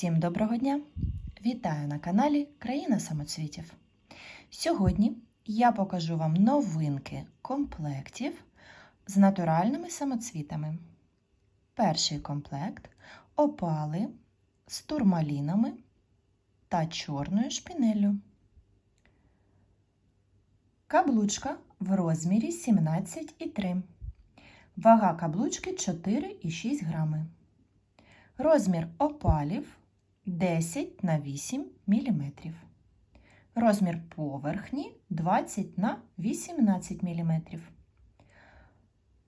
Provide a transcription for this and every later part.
Всім доброго дня! Вітаю на каналі Країна самоцвітів. Сьогодні я покажу вам новинки комплектів з натуральними самоцвітами. Перший комплект опали з турмалінами та чорною шпінеллю. Каблучка в розмірі 17,3. Вага каблучки 4,6 грами. Розмір опалів 10 на 8 мм. Розмір поверхні 20 на 18 мм.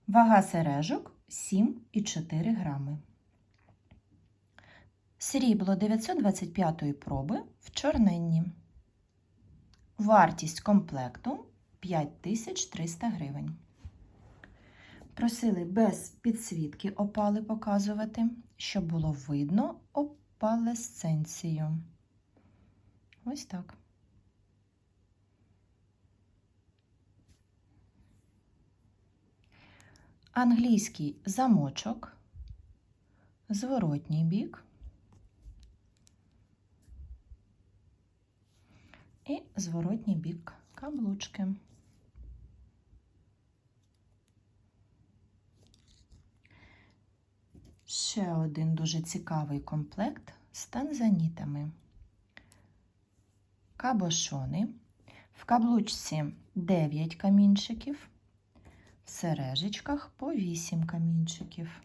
Вага сережок 7,4 грами. Срібло 925 проби в чорненні. Вартість комплекту 5300 гривень. Просили без підсвітки опали показувати, щоб було видно опалесценцію. Ось так. Англійський замочок, зворотній бік і зворотній бік каблучки. Ще один дуже цікавий комплект з танзанітами. Кабошони. В каблучці 9 камінчиків, в сережечках по 8 камінчиків.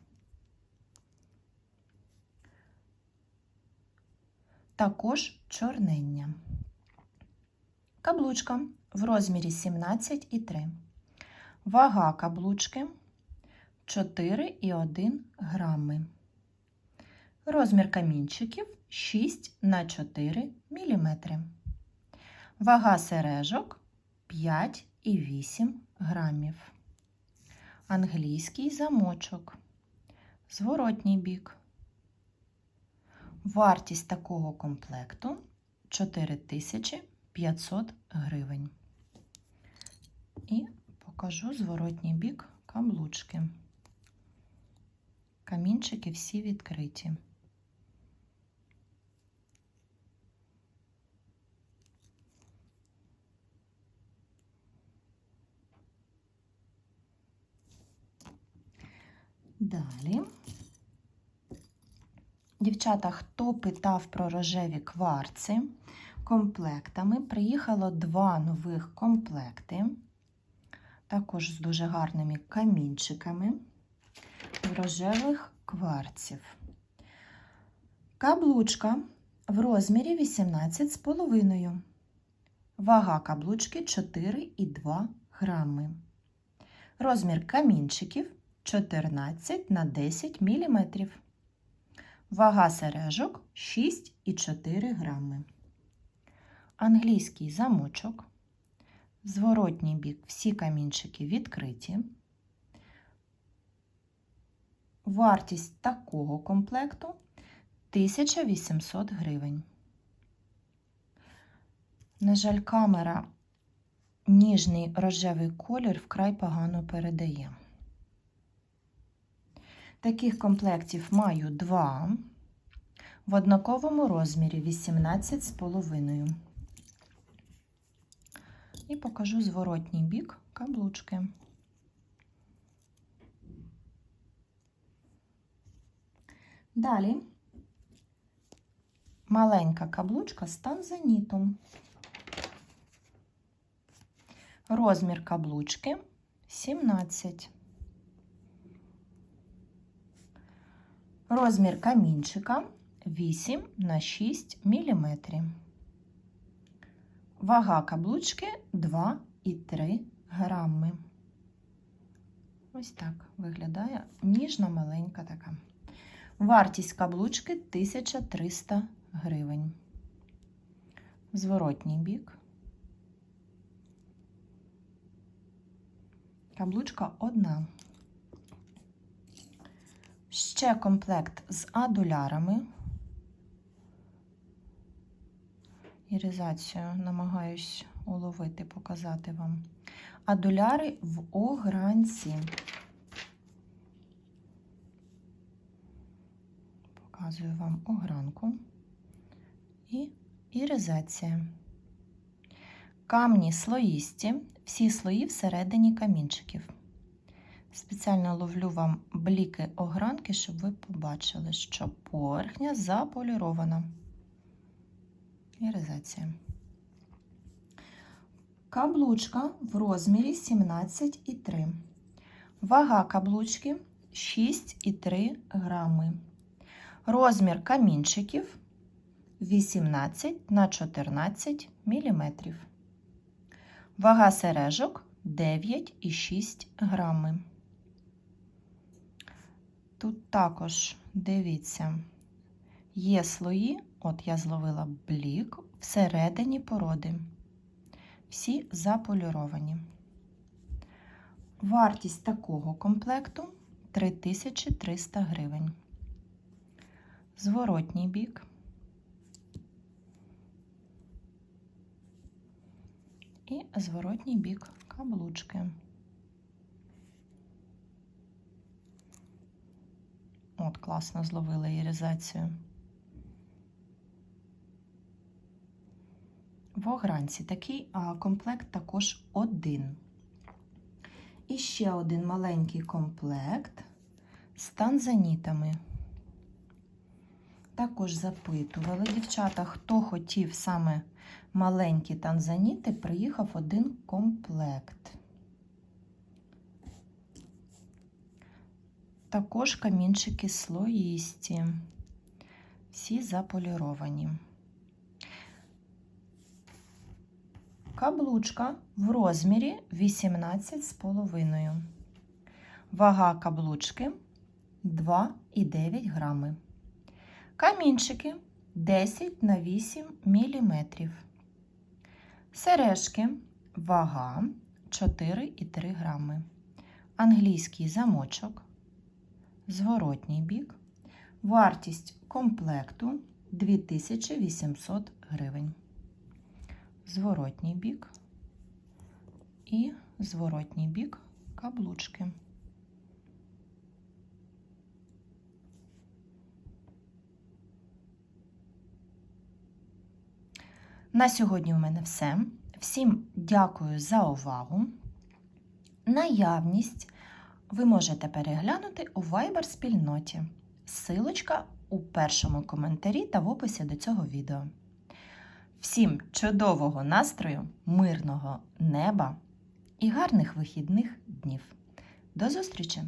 Також чорнення. Каблучка в розмірі 17,3. Вага каблучки 4,1 грами. Розмір камінчиків 6 на 4 мм. Вага сережок 5,8 грамів. Англійський замочок. Зворотній бік. Вартість такого комплекту 4500 гривень. І покажу зворотній бік каблучки. Камінчики всі відкриті. Далі. Дівчата, хто питав про рожеві кварци комплектами, приїхало два нових комплекти, також з дуже гарними камінчиками рожевих кварців. Каблучка в розмірі 18,5. Вага каблучки 4,2 грами. Розмір камінчиків 14 на 10 мм. Вага сережок 6,4 грами. Англійський замочок. Зворотній бік всі камінчики відкриті. Вартість такого комплекту 1800 гривень. На жаль, камера ніжний рожевий колір вкрай погано передає. Таких комплектів маю два в однаковому розмірі 18,5. І покажу зворотній бік каблучки. Далі маленька каблучка з танзанітом. Розмір каблучки 17. Розмір камінчика 8 на 6 мм. Вага каблучки 2,3 грами. Ось так виглядає ніжна маленька така. Вартість каблучки 1300 гривень. Зворотній бік. Каблучка одна. Ще комплект з адулярами. Іризацію намагаюсь уловити, показати вам. Адуляри в огранці. Показую вам огранку. і іризація. Камні слоїсті, всі слої всередині камінчиків. Спеціально ловлю вам бліки огранки, щоб ви побачили, що поверхня заполірована. Іризація. Каблучка в розмірі 17,3. Вага каблучки 6,3 грами. Розмір камінчиків 18 на 14 мм. Вага сережок 9,6 грами. Тут також, дивіться, є слої, от я зловила блік всередині породи. Всі заполіровані. Вартість такого комплекту 3300 гривень. Зворотній бік. І зворотній бік каблучки. От, класно зловила іризацію. В огранці такий а, комплект також один. І ще один маленький комплект з танзанітами. Також запитували дівчата, хто хотів саме маленькі танзаніти, приїхав один комплект. Також камінчики слоїсті, всі заполіровані. Каблучка в розмірі 18,5. Вага каблучки 2,9 грами. Камінчики 10 на 8 мм. Сережки вага 4,3 грами. Англійський замочок. Зворотній бік. Вартість комплекту 2800 гривень. Зворотній бік і зворотній бік каблучки. На сьогодні у мене все. Всім дякую за увагу. Наявність ви можете переглянути у Viber спільноті. Силочка у першому коментарі та в описі до цього відео. Всім чудового настрою, мирного неба і гарних вихідних днів. До зустрічі!